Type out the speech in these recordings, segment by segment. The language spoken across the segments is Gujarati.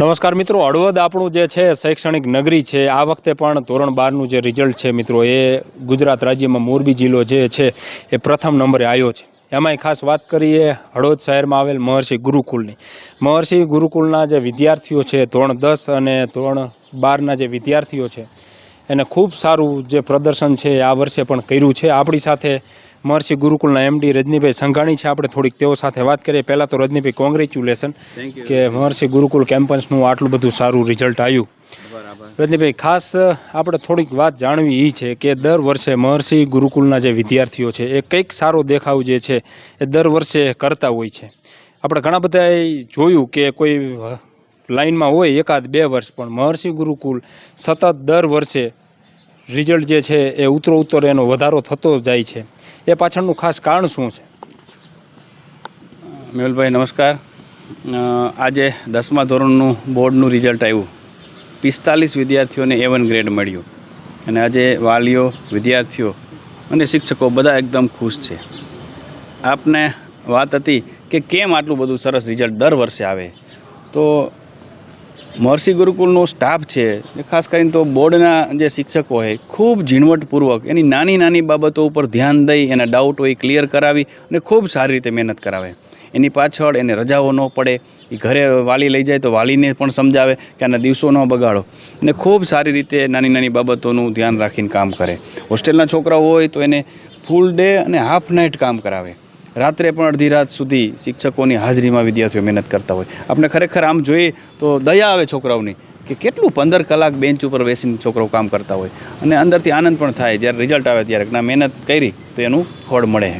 નમસ્કાર મિત્રો, હળવદ આપણું જે છે, શૈક્ષણિક નગરી છે, આ વખતે પણ ધોરણ બારનું જે રિઝલ્ટ છે મિત્રો, એ ગુજરાત રાજ્યમાં મોરબી જિલ્લો જે છે, એ પ્રથમ નંબરે આવ્યો છે. એમાંય ખાસ વાત કરીએ, હળવદ શહેરમાં આવેલ મહર્ષિ ગુરુકુલની. મહર્ષિ ગુરુકુલના જે વિદ્યાર્થીઓ છે, ધોરણ દસ અને ધોરણ બારના જે વિદ્યાર્થીઓ છે, એને ખૂબ સારું જે પ્રદર્શન છે આ વર્ષે પણ કર્યું છે. આપણી સાથે મહર્ષિ ગુરુકુલના એમડી રજનીભાઈ સંઘાણી છે. આપણે થોડીક તેઓ સાથે વાત કરીએ. પહેલાં તો રજનીભાઈ કોંગ્રેચ્યુલેશન કે મહર્ષિ ગુરુકુલ કેમ્પસનું આટલું બધું સારું રિઝલ્ટ આવ્યું. બરાબર. રજનીભાઈ ખાસ આપણે થોડીક વાત જાણવી એ છે કે દર વર્ષે મહર્ષિ ગુરુકુલના જે વિદ્યાર્થીઓ છે એ કંઈક સારો દેખાવ જે છે એ દર વર્ષે કરતા હોય છે. આપણે ઘણા બધા જોયું કે કોઈ લાઈનમાં હોય એકાદ બે વર્ષ પણ મહર્ષિ ગુરુકુલ સતત દર વર્ષે રિઝલ્ટ જે છે એ ઉતરો ઉત્તર એનો વધારો થતો જાય છે. એ પાછળનું ખાસ કારણ શું છે? મેહુલભાઈ, નમસ્કાર. આજે દસમા ધોરણનું બોર્ડનું રિઝલ્ટ આવ્યું. પિસ્તાલીસ વિદ્યાર્થીઓને એ ગ્રેડ મળ્યું. અને આજે વાલીઓ, વિદ્યાર્થીઓ અને શિક્ષકો બધા એકદમ ખુશ છે. આપને વાત હતી કે કેમ આટલું બધું સરસ રિઝલ્ટ દર વર્ષે આવે? તો મહર્ષિ ગુરુકુલનો સ્ટાફ છે ખાસ કરીને તો બોર્ડના જે શિક્ષકો હોય ખૂબ ઝીણવટપૂર્વક એની નાની નાની બાબતો ઉપર ધ્યાન દઈ એના ડાઉટ હોય ક્લિયર કરાવી અને ખૂબ સારી રીતે મહેનત કરાવે. એની પાછળ એને રજાઓ ન પડે, એ ઘરે વાલી લઈ જાય તો વાલીને પણ સમજાવે કે આના દિવસો ન બગાડો. અને ખૂબ સારી રીતે નાની નાની બાબતોનું ધ્યાન રાખીને કામ કરે. હોસ્ટેલના છોકરાઓ હોય તો એને ફૂલ ડે અને હાફ નાઇટ કામ કરાવે. રાત્રે પણ અડધી રાત સુધી શિક્ષકોની હાજરીમાં વિદ્યાર્થીઓ મહેનત કરતા હોય. આપણે ખરેખર આમ જોઈએ તો દયા આવે છોકરાઓની કે કેટલું પંદર કલાક બેન્ચ ઉપર બેસીને છોકરાઓ કામ કરતા હોય. અને અંદરથી આનંદ પણ થાય. જ્યારે રિઝલ્ટ આવે ત્યારે કે ના મહેનત કરી તો એનું ફળ મળે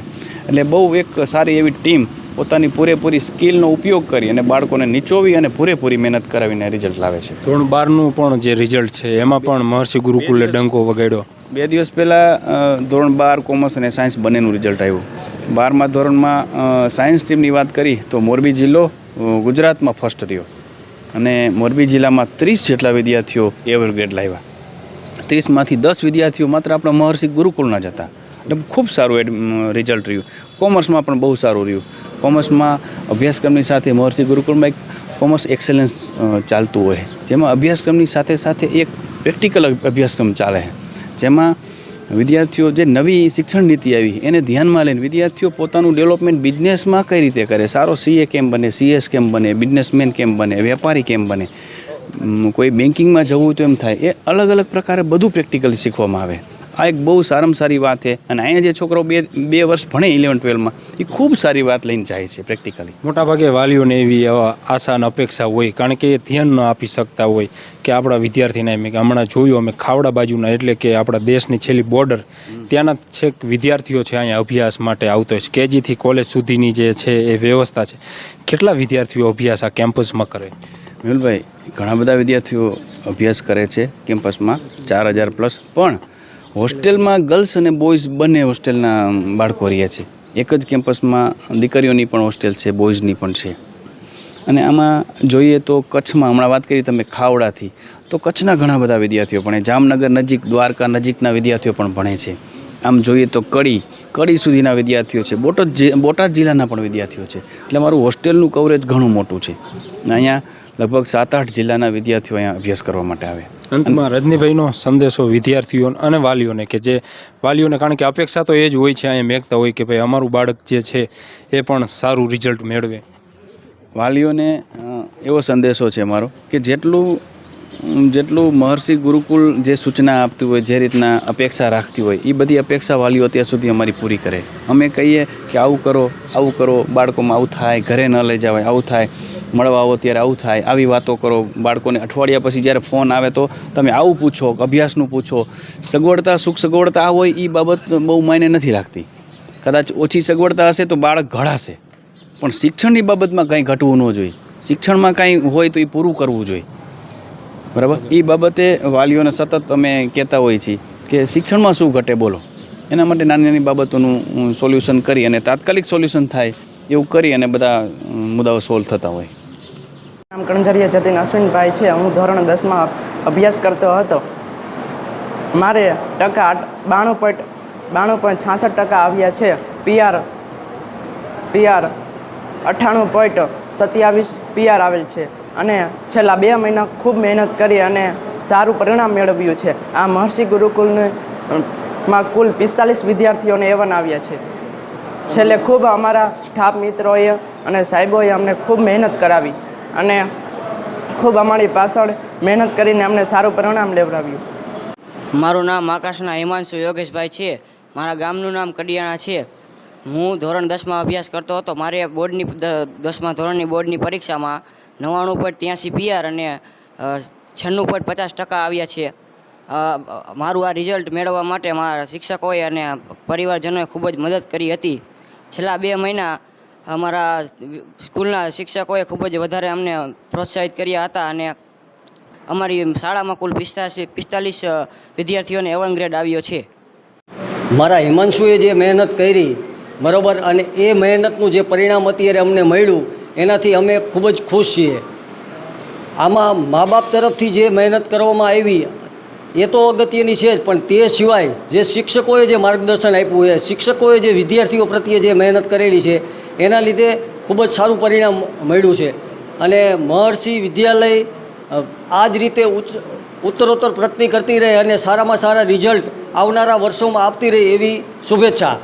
એટલે બહુ એક સારી એવી ટીમ પોતાની પૂરેપૂરી સ્કિલનો ઉપયોગ કરી અને બાળકોને નીચોવી અને પૂરેપૂરી મહેનત કરાવીને રિઝલ્ટ લાવે છે. ધોરણ બારનું પણ જે રિઝલ્ટ છે એમાં પણ મહર્ષિ ગુરુકુલે ડંકો વગાડ્યો. બે દિવસ પહેલાં ધોરણ બાર કોમર્સ અને સાયન્સ બંનેનું રિઝલ્ટ આવ્યું. બારમા ધોરણમાં સાયન્સ ટીમની વાત કરી તો મોરબી જિલ્લો ગુજરાતમાં ફર્સ્ટ રહ્યો. અને મોરબી જિલ્લામાં ત્રીસ જેટલા વિદ્યાર્થીઓ એવર ગ્રેડ લાવ્યા. ત્રીસમાંથી દસ વિદ્યાર્થીઓ માત્ર આપણા મહર્ષિ ગુરુકુળના જ હતા. એટલે ખૂબ સારું રિઝલ્ટ રહ્યું. કોમર્સમાં પણ બહુ સારું રહ્યું. કોમર્સમાં અભ્યાસક્રમની સાથે મહર્ષિ ગુરુકુળમાં એક કોમર્સ એક્સેલન્સ ચાલતું હોય. જેમાં અભ્યાસક્રમની સાથે સાથે એક પ્રેક્ટિકલ અભ્યાસક્રમ ચાલે. જેમાં વિદ્યાર્થીઓ જે નવી શિક્ષણ નીતિ આવી, એને ધ્યાનમાં લઈને વિદ્યાર્થીઓ પોતાનું ડેવલપમેન્ટ બિઝનેસમાં કઈ રીતે કરે? સારો સીએ કેમ બને સીએસ કેમ બને બિઝનેસમેન કેમ બને, વેપારી કેમ બને? કોઈ બેન્કિંગમાં જવું તો એમ થાય. એ અલગ અલગ પ્રકારે બધું પ્રેક્ટિકલી શીખવામાં આવે. આ એક બહુ સારામાં સારી વાત છે. અને અહીંયા જે છોકરો બે બે વર્ષ ભણે ઇલેવન ટ્વેલ્વમાં એ ખૂબ સારી વાત લઈને જાય છે પ્રેક્ટિકલી મોટાભાગે વાલીઓને એવી આશા અને અપેક્ષા હોય કારણ કે એ ધ્યાન ન આપી શકતા હોય કે આપણા વિદ્યાર્થીને એમ હમણાં જોયું અમે ખાવડા બાજુના એટલે કે આપણા દેશની છેલ્લી બોર્ડર ત્યાંના છેક વિદ્યાર્થીઓ છે અહીંયા અભ્યાસ માટે આવતો હોય છે. કેજીથી કોલેજ સુધીની જે છે એ વ્યવસ્થા છે. કેટલા વિદ્યાર્થીઓ અભ્યાસ આ કેમ્પસમાં કરે? મેહુલભાઈ ઘણા બધા વિદ્યાર્થીઓ અભ્યાસ કરે છે કેમ્પસમાં ચાર હજાર પ્લસ પણ હોસ્ટેલમાં ગર્લ્સ અને બોયઝ બંને હોસ્ટેલના બાળકો રહે છે. એક જ કેમ્પસમાં દીકરીઓની પણ હોસ્ટેલ છે, બોયઝની પણ છે. અને આમાં જોઈએ તો કચ્છમાં, હમણાં વાત કરી તમે ખાવડાથી, તો કચ્છના ઘણા બધા વિદ્યાર્થીઓ ભણે જામનગર નજીક, દ્વારકા નજીકના વિદ્યાર્થીઓ પણ ભણે છે. આમ જોઈએ તો કડી કડી સુધીના વિદ્યાર્થીઓ છે. બોટાદ બોટાદ જિલ્લાના પણ વિદ્યાર્થીઓ છે. એટલે મારું હોસ્ટેલનું કવરેજ ઘણું મોટું છે. અને અહીંયા લગભગ સાત આઠ જિલ્લાના વિદ્યાર્થીઓ અહીંયા અભ્યાસ કરવા માટે આવે. અંતમાં રજનીભાઈનો સંદેશો વિદ્યાર્થીઓ અને વાલીઓને કે જે વાલીઓને, કારણ કે અપેક્ષા તો એ જ હોય છે, અહીંયા મેગતા હોય કે ભાઈ અમારું બાળક જે છે એ પણ સારું રિઝલ્ટ મેળવે. વાલીઓને એવો સંદેશો છે મારો કે જેટલું જેટલું મહર્ષિ ગુરુકુલ જે સૂચના આપતી હોય, જે રીતના અપેક્ષા રાખતી હોય એ બધી અપેક્ષા વાલીઓ અત્યાર સુધી અમારી પૂરી કરે. અમે કહીએ કે આવું કરો આવું કરો, બાળકોમાં આવું થાય, ઘરે ન લઈ જવાય, આવું થાય, મળવા આવો ત્યારે આવું થાય, આવી વાતો કરો. બાળકોને અઠવાડિયા પછી જ્યારે ફોન આવે તો તમે આવું પૂછો, અભ્યાસનું પૂછો. સગવડતા, સુખ સગવડતા આ હોય એ બાબત બહુ માયને નથી રાખતી. કદાચ ઓછી સગવડતા હશે તો બાળક ઘડાશે. પણ શિક્ષણની બાબતમાં કંઈ ઘટવું ન જોઈએ. શિક્ષણમાં કાંઈ હોય તો એ પૂરું કરવું જોઈએ. બરાબર? એ બાબતે વાલીઓને સતત અમે કહેતા હોઈએ છીએ કે શિક્ષણમાં શું ઘટે બોલો. એના માટે નાની નાની બાબતોનું સોલ્યુશન કરી અને તાત્કાલિક સોલ્યુશન થાય એવું કરી અને બધા મુદ્દાઓ સોલ્વ થતા હોય. નામ કણઝરિયા જતીન અશ્વિનભાઈ છે. હું ધોરણ દસમાં અભ્યાસ કરતો હતો. મારે ટકા બાણું પોઈન્ટ બાણું પોઈન્ટ છાસઠ ટકા આવ્યા છે. પીઆર પીઆર અઠ્ઠાણું પોઈન્ટ સત્યાવીસ પીઆર આવેલ છે. અને છેલ્લા બે મહિના ખૂબ મહેનત કરી અને સારું પરિણામ મેળવ્યું છે. આ મહર્ષિ ગુરુકુલને માં કુલ પિસ્તાલીસ વિદ્યાર્થીઓને એવન આવ્યા છે. છેલ્લે ખૂબ અમારા સ્ટાફ મિત્રોએ અને સાહેબોએ અમને ખૂબ મહેનત કરાવી અને ખૂબ અમારી પાછળ મહેનત કરીને અમને સારું પરિણામ લેવડાવ્યું. મારું નામ આકાશના હિમાંશુ યોગેશભાઈ છે. મારા ગામનું નામ કડિયાણા છે. હું ધોરણ દસમાં અભ્યાસ કરતો હતો. મારે બોર્ડની દસમા ધોરણની બોર્ડની પરીક્ષામાં નવ્વાણું પોઈન્ટ ત્યાંસી પીઆર અને છન્નું પોઈન્ટ પચાસ ટકા આવ્યા છે. મારું આ રિઝલ્ટ મેળવવા માટે મારા શિક્ષકોએ અને પરિવારજનોએ ખૂબ જ મદદ કરી હતી. છેલ્લા બે મહિના અમારા સ્કૂલના શિક્ષકોએ ખૂબ જ વધારે અમને પ્રોત્સાહિત કર્યા હતા અને અમારી શાળામાં કુલ પિસ્તાલીસ પિસ્તાલીસ વિદ્યાર્થીઓને એવન ગ્રેડ આવ્યો છે. મારા હિમાંશુએ જે મહેનત કરી બરાબર? અને એ મહેનતનું જે પરિણામ અત્યારે અમને મળ્યું, એનાથી અમે ખૂબ જ ખુશ છીએ. આમાં મા બાપ તરફથી જે મહેનત કરવામાં આવી, એ તો અગત્યની છે જ, પણ તે સિવાય જે શિક્ષકોએ જે માર્ગદર્શન આપ્યું છે, શિક્ષકોએ જે વિદ્યાર્થીઓ પ્રત્યે જે મહેનત કરેલી છે, એના લીધે ખૂબ જ સારું પરિણામ મળ્યું છે. અને મહર્ષિ વિદ્યાલય આ જ રીતે ઉત્તરોત્તર પ્રગતિ કરતી રહે અને સારામાં સારા રિઝલ્ટ આવનારા વર્ષોમાં આપતી રહે એવી શુભેચ્છા.